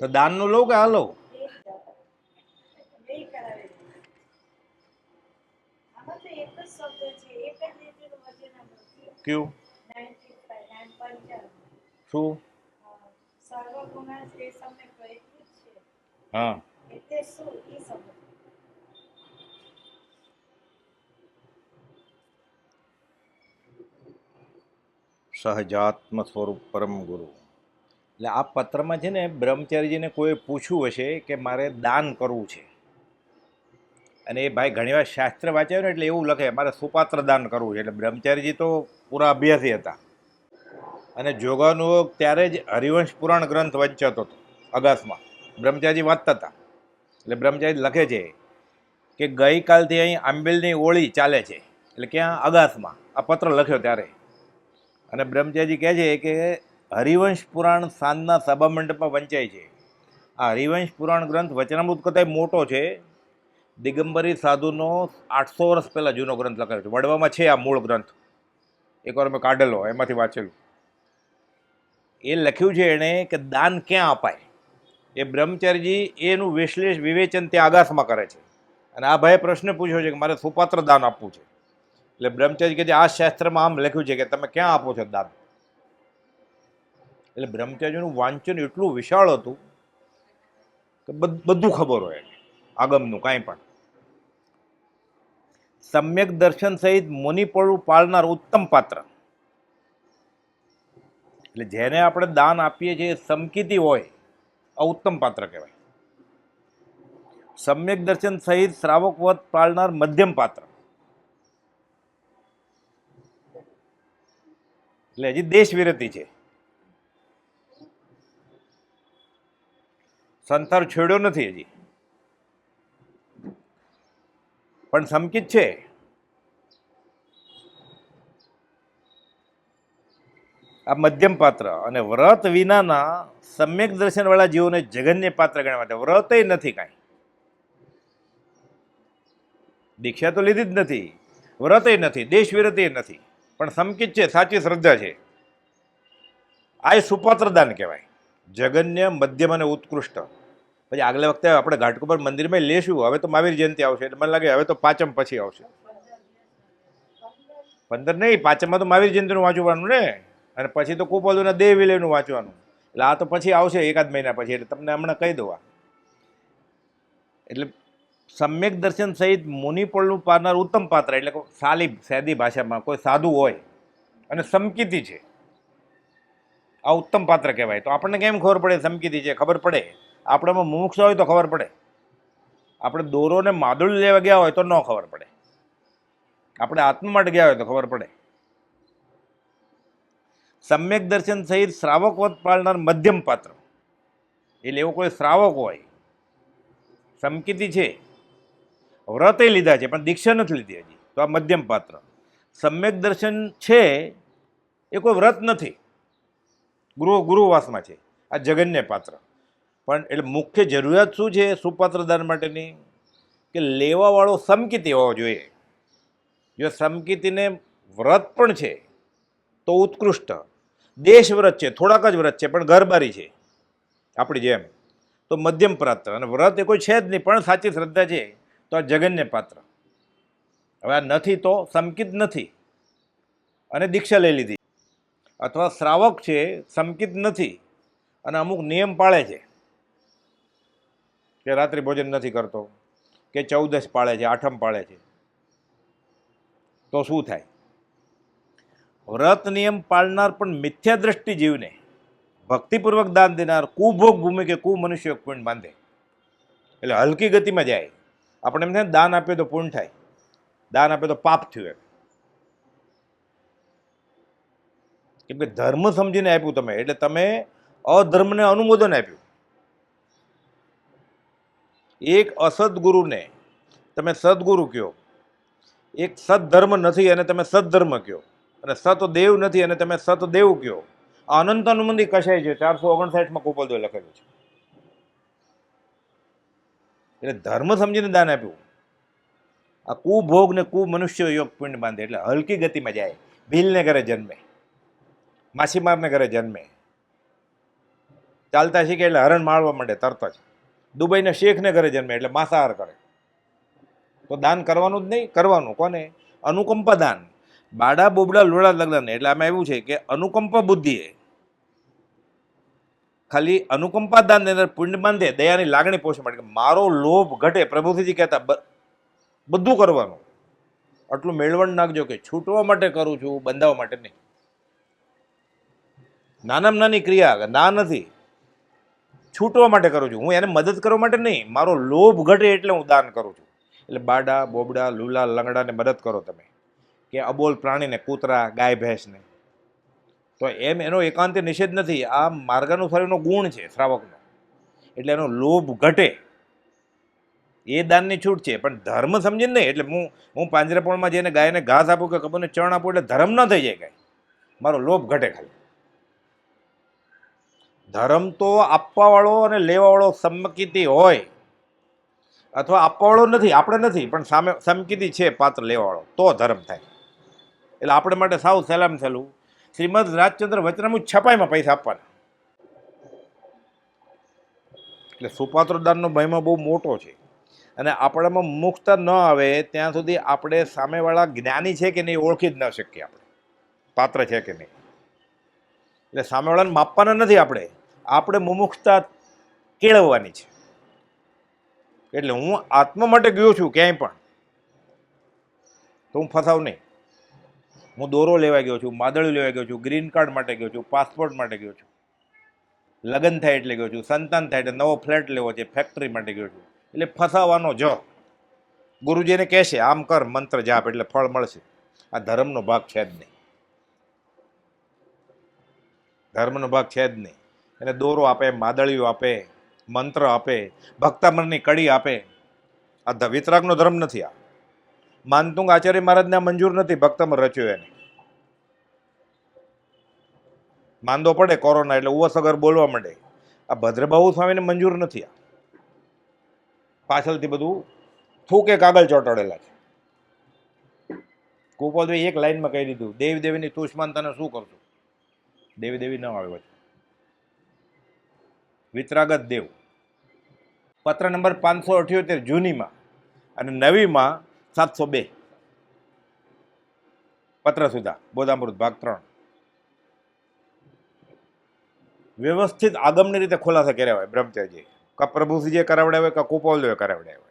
તો દાનનું લઉં કે છે. કયું 95, 95. શું અ, સર્વગુણા તે સમય પ્રયત્ન છે હા સહજાત્મ સ્વરૂપ પરમ ગુરુ એટલે આ પત્રમાં છે ને બ્રહ્મચારીજીને કોઈ પૂછ્યું હશે કે મારે દાન કરવું છે. અને એ ભાઈ ઘણીવાર શાસ્ત્ર વાંચ્યું ને એટલે એવું લખે, મારે સુપાત્ર દાન કરવું છે. એટલે બ્રહ્મચારીજી તો પૂરા અભ્યાસી હતા. અને જોગાનુયોગ ત્યારે જ હરિવંશ પુરાણ ગ્રંથ વંચતો હતો, અગાસમાં. બ્રહ્મચારીજી વાંચતા હતા. એટલે બ્રહ્મચારી લખે છે કે, ગઈકાલથી અહીં આંબેલની ઓળી ચાલે છે. એટલે ક્યાં અગાસમાં આ પત્ર લખ્યો ત્યારે. અને બ્રહ્મચારીજી કહે છે કે હરિવંશ પુરાણ સાંજના સભા મંડપમાં વંચાય છે. આ હરિવંશ પુરાણ ગ્રંથ વચનામૃત કરતાં મોટો છે. દિગંબરી સાધુનો આઠસો વર્ષ પહેલાં જૂનો ગ્રંથ લખાયો છે. વડવામાં છે આ મૂળ ગ્રંથ. એકવાર મેં કાઢેલો, એમાંથી વાંચેલું. એ લખ્યું છે એણે કે દાન ક્યાં અપાય? એ બ્રહ્મચારીજી એનું વિશ્લેષ વિવેચન ત્યાં આગાસમાં કરે છે. અને આ ભાઈએ પ્રશ્ન પૂછ્યો છે કે મારે સુપાત્ર દાન આપવું છે. એટલે બ્રહ્મચારી કે આ શાસ્ત્રમાં આમ લખ્યું છે કે તમે ક્યાં આપો છો દાન? એટલે બ્રહ્મચારીનું વાંચન એટલું વિશાળ હતું કે બધું ખબર હોય આગમનું કાંઈ પણ. સમ્યક દર્શન સહિત મુનિપળું પાળનાર ઉત્તમ પાત્ર. એટલે જેને આપણે દાન આપીએ છીએ સમકીતી હોય, આ ઉત્તમ પાત્ર કહેવાય. સમ્યક દર્શન સહિત શ્રાવક વધ પાળનાર મધ્યમ પાત્ર. એટલે હજી દેશ વિરતી છે. સંસાર છેડ્યો નથી હજી. પણ સમકિત છે. આ મધ્યમ પાત્ર અને વ્રત વિનાના સમ્યક દર્શનવાળા જીવોને જગન્ય પાત્ર ગણવા માટે વ્રતય નથી કાંઈ. દીક્ષા તો લીધી જ નથી. વ્રતય નથી, દેશ વિરતય નથી. પણ સમકિત છે, સાચી શ્રદ્ધા છે. આ સુપાત્ર દાન કહેવાય. જગન્ય, મધ્યમ અને ઉત્કૃષ્ટ. પછી આગલા વખતે આપણે ઘાટકોપર મંદિરમાં લેશું. હવે તો મહાવીર જયંતિ આવશે. એટલે મને લાગે હવે તો પાંચમ પછી આવશે. પંદર નહીં, પાંચમમાં તો મહાવીર જયંતિનું વાંચવાનું ને? અને પછી તો કુપોલુના દેહ વિલયનું વાંચવાનું. એટલે આ તો પછી આવશે એકાદ મહિના પછી. એટલે તમને હમણાં કહી દઉં એટલે સમ્યક દર્શન સહિત મુનિપળનું પારનાર ઉત્તમ પાત્ર. એટલે સાલી સાદી ભાષામાં કોઈ સાધુ હોય અને સમકીતી છે. આ ઉત્તમ પાત્ર કહેવાય. તો આપણને કેમ ખબર પડે? સમકીતી છે, ખબર પડે. આપણામાં મુમુક્ષ હોય તો ખબર પડે. આપણે દોરોને માદુલ લેવા ગયા હોય તો ન ખબર પડે. આપણે આત્મા માટે ગયા હોય તો ખબર પડે. સમ્યક દર્શન સહિત શ્રાવકવત પાળનાર મધ્યમ પાત્ર. એટલે એવો કોઈ શ્રાવક હોય. સમકીતી છે. વ્રતે લીધા છે, પણ દીક્ષા નથી લીધી હજી. તો આ મધ્યમ પાત્ર. સમ્યક દર્શન છે, એ કોઈ વ્રત નથી. ગુરુ ગુરુવાસમાં છે. આ જગન્ય પાત્ર. પણ એટલે મુખ્ય જરૂરિયાત શું છે સુપાત્રદાન માટેની? કે લેવાવાળો સમકીતી હોવો જોઈએ. જો સમકીતીને વ્રત પણ છે, તો ઉત્કૃષ્ટ. દેશ વ્રત છે, થોડાક જ વ્રત છે, પણ ઘરબારી છે, આપણી જેમ. તો મધ્યમ પાત્ર, અને વ્રત એ કોઈ છે જ નહીં, પણ સાચી શ્રદ્ધા છે, તો આ જગન્ય પાત્ર. હવે આ નથી તો સમકિત નથી. અને દીક્ષા લઈ લીધી. અથવા શ્રાવક છે, સમકિત નથી. અને અમુક નિયમ પાળે છે. કે રાત્રિ ભોજન નથી કરતો, કે ચૌદશ પાળે છે, આઠમ પાળે છે. તો શું થાય? વ્રત નિયમ પાળનાર પણ મિથ્યા દ્રષ્ટિ જીવને ભક્તિપૂર્વક દાન દેનાર કુભોગ ભૂમિ કે કુ મનુષ્ય પુણ્ય બાંધે. એટલે હલકી ગતિમાં જાય. આપણે એમ થાય ને, દાન આપીએ તો પૂર્ણ થાય. દાન આપે તો પાપ થયું એમ. કેમ કે ધર્મ સમજીને આપ્યું તમે, એટલે તમે અધર્મને અનુમોદન આપ્યું. એક અસદગુરુને તમે સદગુરુ કહો. એક સદધર્મ નથી અને તમે સદધર્મ કહો. અને સતદેવ નથી અને તમે સતદેવ કહો. આ અનંત અનુમંદી કશાય છે? ચારસો ઓગણસાઠમાં કુપલદોએ લખેલું છે. એટલે ધર્મ સમજીને દાન આપ્યું. આ કુભોગ ને કુ મનુષ્ય યોગ પિંડ બાંધે. એટલે હલકી ગતિમાં જાય. ભીલને ઘરે જન્મે. માછીમારને ઘરે જન્મે. ચાલતા શીખે એટલે હરણ માળવા માંડે તરત જ. દુબઈના શેખને ઘરે જન્મે એટલે માંસાહાર કરે. તો દાન કરવાનું જ નહીં, કરવાનું. કોને? અનુકંપા દાન. બાડા, બોબડા, લોડા લગ્ન એટલે આમાં એવું છે કે અનુકંપા બુદ્ધિએ ખાલી અનુકંપા દાનની અંદર પુણ્ય બાંધે, દયાની લાગણી પોષવા માટે મારો લોભ ઘટે. પ્રભુથીજી કહેતા બધું કરવાનું. આટલું મેળવણ નાખજો કે છૂટવા માટે કરું છું બંધાવવા માટે નહીં. નાનામાં નાની ક્રિયા ના નથી. છૂટવા માટે કરું છું. હું એને મદદ કરવા માટે નહીં, મારો લોભ ઘટે એટલે હું દાન કરું છું. એટલે બાડા, બોબડા, લુલા, લંગડાને મદદ કરો તમે. કે અબોલ પ્રાણીને, કૂતરા, ગાય, ભેંસને. તો એમ એનો એકાંત નિષેધ નથી. આ માર્ગાનુસારીનો ગુણ છે શ્રાવકનો. એટલે એનો લોભ ઘટે. એ દાનની છૂટ છે. પણ ધર્મ સમજીને નહીં. એટલે હું હું પાંજરાપોળમાં જઈને ગાયને ઘાસ આપું કે કબરને ચણ આપું એટલે ધર્મ ન થઈ જાય કાંઈ. મારો લોભ ઘટે ખાલી. ધર્મ તો આપવાવાળો અને લેવાવાળો સંમકિતી હોય. અથવા આપવાવાળો નથી, આપણે નથી, પણ સામે, સંમકિતી છે પાત્ર લેવાવાળો, તો ધર્મ થાય. એટલે આપણે માટે સાવ સલામ થયેલું શ્રીમદ રાજચંદ્ર વચનામૃત છપાઈમાં પૈસા આપવાના. એટલે સુપાત્ર દાનનો મહિમા બહુ મોટો છે. અને આપણામાં મુક્ત ન આવે, ત્યાં સુધી આપણે સામેવાળા જ્ઞાની છે કે નહીં ઓળખી જ ન શકીએ આપણે. પાત્ર છે કે નહીં. એટલે સામેવાળાને માપવાના નથી આપણે. આપણે મુમુક્ષતા કેળવવાની છે. એટલે હું આત્મા માટે ગયો છું ક્યાંય પણ. તો હું ફસાવ નહીં. હું દોરો લેવા ગયો છું, માદળું લેવા ગયો છું ગ્રીન કાર્ડ માટે ગયો છું પાસપોર્ટ માટે ગયો છું. લગ્ન થાય એટલે ગયો છું, સંતાન થાય એટલે નવો ફ્લેટ લેવો છે ફેક્ટરી માટે ગયો છું. એટલે ફસાવાનો જ. ગુરુજીને કહેશે, આમ કર, મંત્ર જાપ, એટલે ફળ મળશે. આ ધર્મનો ભાગ છે જ નહીં. ધર્મનો ભાગ છે જ નહીં. એને દોરો આપે, માદળીઓ આપે, મંત્ર આપે ભક્તામણની કડી આપે. આ ધ- ધર્મ નથી આ. માનતુંગ આચાર્ય મહારાજને મંજૂર નથી ભક્તમર રચ્યો એને. માંદો પડે કોરોના એટલે ઉવસગર બોલવા માંડે. આ ભદ્રબાહુ સ્વામીને મંજૂર નથી આ. પાછળથી બધું થૂકે કાગળ ચોંટાડેલા છે. કુપોદભાઈ એક લાઈનમાં કહી દીધું, દેવી દેવીની તુષ્માનતાને શું કરશું? દેવી દેવી ન આવે વિતરાગત દેવ. પત્ર નંબર પાંચસો અઠ્યોતેર જૂનીમાં અને નવીમાં સાતસો બે. પત્ર સુધા બોધામૃત ભાગ ત્રણ. વ્યવસ્થિત આગમની રીતે ખુલાસા કર્યા હોય બ્રહ્મચર્યજી કા પ્રભુજીએ કરાવડાવ્યા કા કુપાલદેવે કરાવડાવ્યા